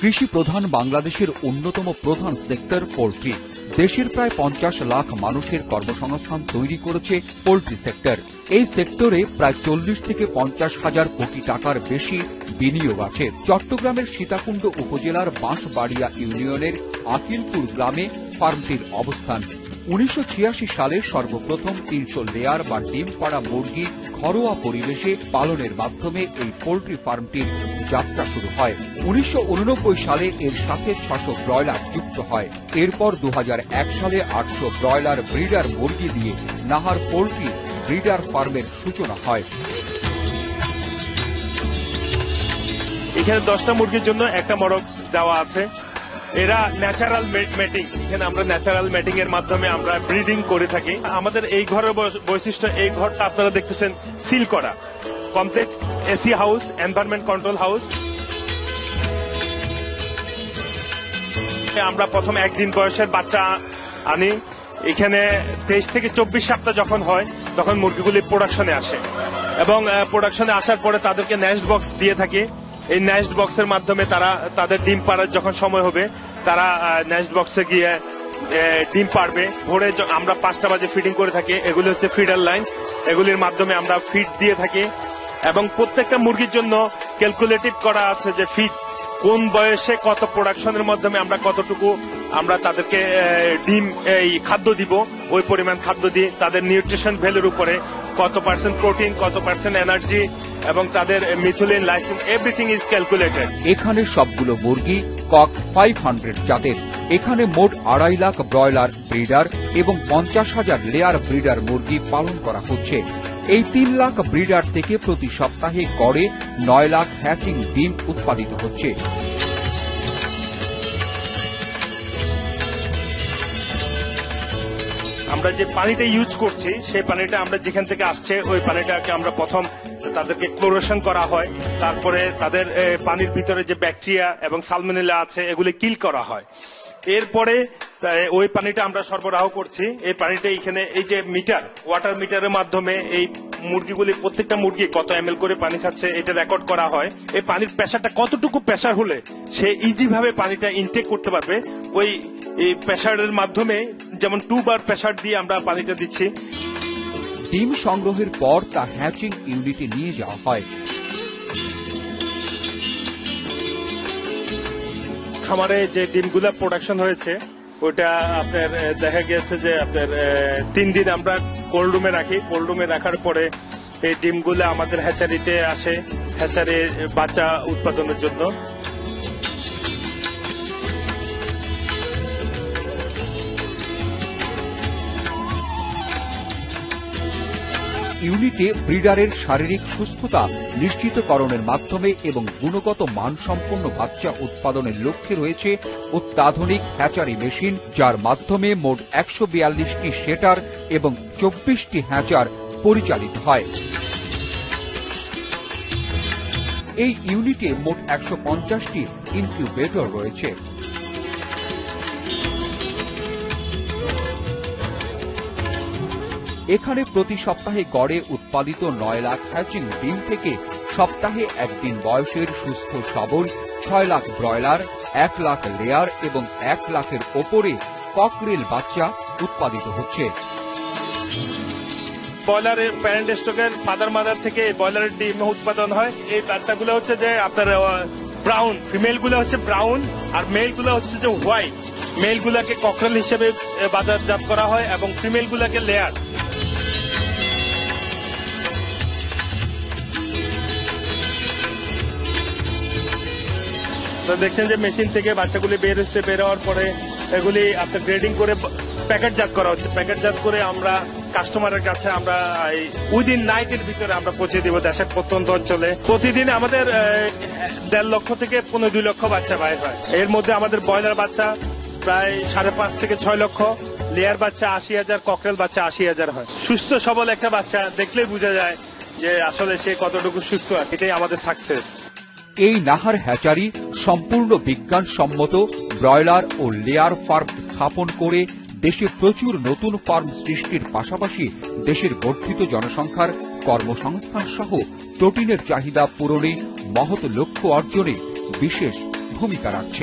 কৃষি প্রধান বাংলাদেশের অন্যতম প্রধান সেক্টর পোলট্রি দেশের প্রায় পঞ্চাশ লাখ মানুষের কর্মসংস্থান তৈরি করেছে পোলট্রি সেক্টর এই সেক্টরে প্রায় চল্লিশ থেকে পঞ্চাশ হাজার কোটি টাকার বেশি বিনিয়োগ আছে। চট্টগ্রামের সীতাকুণ্ড উপজেলার বাঁশবাড়িয়া ইউনিয়নের আকিলপুর গ্রামে ফার্মটির অবস্থান। উনিশশো ছিয়াশি সালে সর্বপ্রথম তিনশো লেয়ার বা ডিম পাড়া মুরগি ঘরোয়া পরিবেশে পালনের মাধ্যমে এই পোল্ট্রি ফার্মটির যাত্রা শুরু হয়। উনিশশো উননব্বই সালে এর সাথে ছশো ব্রয়লার যুক্ত হয়। এরপর দু হাজার এক সালে আটশো ব্রয়লার ব্রিডার মুরগি দিয়ে নাহার পোল্ট্রি ব্রিডার ফার্মের সূচনা হয়। এখানে দশটা মুরগির জন্য একটা মরক দেওয়া আছে। এরা ন্যাচারাল মেটিং এখানে আমরা ন্যাচারাল মেটিং এর মাধ্যমে আমরা ব্রিডিং করে থাকি। আমাদের এই ঘরের বৈশিষ্ট্য, এই ঘরটা আপনারা দেখতেছেন সিল করা। Complete AC house environment control house আমরা প্রথম একদিন বয়সের বাচ্চা আনি। এখানে তেইশ থেকে চব্বিশ সপ্তাহ যখন হয়, তখন মুরগিগুলি প্রোডাকশনে আসে। এবং প্রোডাকশনে আসার পরে তাদেরকে নেস্ট বক্স দিয়ে থাকি। এই নেস্ট বক্সের মাধ্যমে তারা, তাদের ডিম পাড়ার যখন সময় হবে, তারা নেস্ট বক্সে গিয়ে ডিম পারবে ভোরে আমরা পাঁচটা বাজে ফিডিং করে থাকি। এগুলি হচ্ছে ফিডার লাইন এগুলির মাধ্যমে আমরা ফিড দিয়ে থাকি। এবং প্রত্যেকটা মুরগির জন্য ক্যালকুলেটিভ করা আছে যে ফিড কোন বয়সে কত প্রোডাকশনের মাধ্যমে আমরা কতটুকু আমরা তাদেরকে ডিম, এই খাদ্য দিব। ওই পরিমাণ খাদ্য দিয়ে তাদের নিউট্রিশন ভ্যালুর উপরে কত পার্সেন্ট প্রোটিন, কত পার্সেন্ট এনার্জি এবং তাদের methionine lysine everything is calculated. এখানে সবগুলো মুরগি, কক ফাইভ হান্ড্রেড জাতের। এখানে মোট আড়াই লাখ ব্রয়লার ব্রিডার এবং পঞ্চাশ হাজার লেয়ার ব্রিডার মুরগি পালন করা হচ্ছে। এই তিন লাখ ব্রিডার থেকে প্রতি সপ্তাহে গড়ে নয় লাখ হ্যাচিং ডিম উৎপাদিত হচ্ছে। আমরা যে পানিটা ইউজ করছি, সেই পানিটা আমরা যেখান থেকে আসছে, ওই পানিটাকে আমরা প্রথম তাদেরকে ক্লোরেশন করা হয়। তারপরে তাদের পানির ভিতরে যে ব্যাকটেরিয়া এবং সালমোনেলা আছে, এগুলি কিল করা হয়। এরপরে ওই পানিটা আমরা সরবরাহ করছি। এই পানিটা এখানে, এই যে মিটার ওয়াটার মিটারের মাধ্যমে এই মুরগিগুলি, প্রত্যেকটা মুরগি কত এম করে পানি খাচ্ছে, এটা রেকর্ড করা হয়। এই পানির প্রেশারটা কতটুকু প্রেশার হলে সে ইজিভাবে পানিটা ইনটেক করতে পারবে, ওই প্রেশারের মাধ্যমে যেমন টু বার প্রেশার দিয়ে আমরা পানিটা দিচ্ছি। ডিম সংগ্রহের পর তা হ্যাচিং ইউনিটে নিয়ে যাওয়া হয়। খামারে যে ডিমগুলা প্রোডাকশন হয়েছে ওটা আপনার দেখা গেছে যে আপনার তিন দিন আমরা কোল্ড রুমে রাখি। কোল্ড রুমে রাখার পরে এই ডিমগুলো আমাদের হ্যাচারিতে আসে। হ্যাচারি বাচ্চা উৎপাদনের জন্য। ইউনিটে ব্রিডারের শারীরিক সুস্থতা নিশ্চিতকরণের মাধ্যমে এবং গুণগত মানসম্পন্ন বাচ্চা উৎপাদনের লক্ষ্যে রয়েছে অত্যাধুনিক হ্যাচারি মেশিন, যার মাধ্যমে মোট একশো বিয়াল্লিশটি শেটার এবং চব্বিশটি হ্যাচার পরিচালিত হয়। এই ইউনিটে মোট একশো পঞ্চাশটি ইনকিউবেটর রয়েছে। এখানে প্রতি সপ্তাহে গড়ে উৎপাদিত নয় লাখ হ্যাচিং ডিম থেকে সপ্তাহে একদিন বয়সের সুস্থ সবল ছয় লাখ ব্রয়লার, এক লাখ লেয়ার এবং এক লাখের ওপরে ককরেল বাচ্চা উৎপাদিত হচ্ছে। ব্রয়লারের প্যারেন্ট স্টকের ফাদার মাদার থেকে ব্রয়লারের ডিম উৎপাদন হয়। এই বাচ্চাগুলো হচ্ছে যে আপনার ব্রাউন ফিমেলগুলো হচ্ছে ব্রাউন আর মেলগুলো হচ্ছে যে হোয়াইট মেল গুলাকে ককরেল হিসেবে বাজারজাত করা হয় এবং ফিমেল গুলাকে লেয়ার। তো দেখছেন যে মেশিন থেকে বাচ্চাগুলি বের হচ্ছে, বের হওয়ার পরে এগুলি আপনার গ্রেডিং করে প্যাকেটজাত করা হচ্ছে। প্যাকেটজাত করে আমরা কাস্টমারের কাছে আমরা উইদিন নাইটের ভিতরে আমরা পৌঁছে দিব দেশের প্রত্যন্ত অঞ্চলে। প্রতিদিন আমাদের দেড় লক্ষ থেকে পনেরো দুই লক্ষ বাচ্চা বাইর হয়। এর মধ্যে আমাদের ব্রয়লার বাচ্চা প্রায় সাড়ে পাঁচ থেকে ছয় লক্ষ, লেয়ার বাচ্চা আশি হাজার ককরেল বাচ্চা আশি হাজার হয়। সুস্থ, সবল একটা বাচ্চা দেখলেই বোঝা যায় যে আসলে সে কতটুকু সুস্থ আছে। এটাই আমাদের সাকসেস এই নাহার হ্যাচারি সম্পূর্ণ বিজ্ঞানসম্মত, ব্রয়লার ও লেয়ার ফার্ম স্থাপন করে দেশে প্রচুর নতুন ফার্ম সৃষ্টির পাশাপাশি দেশের বর্ধিত জনসংখ্যার কর্মসংস্থান সহ প্রোটিনের চাহিদা পূরণে মহৎ লক্ষ্য অর্জনে বিশেষ ভূমিকা রাখছে।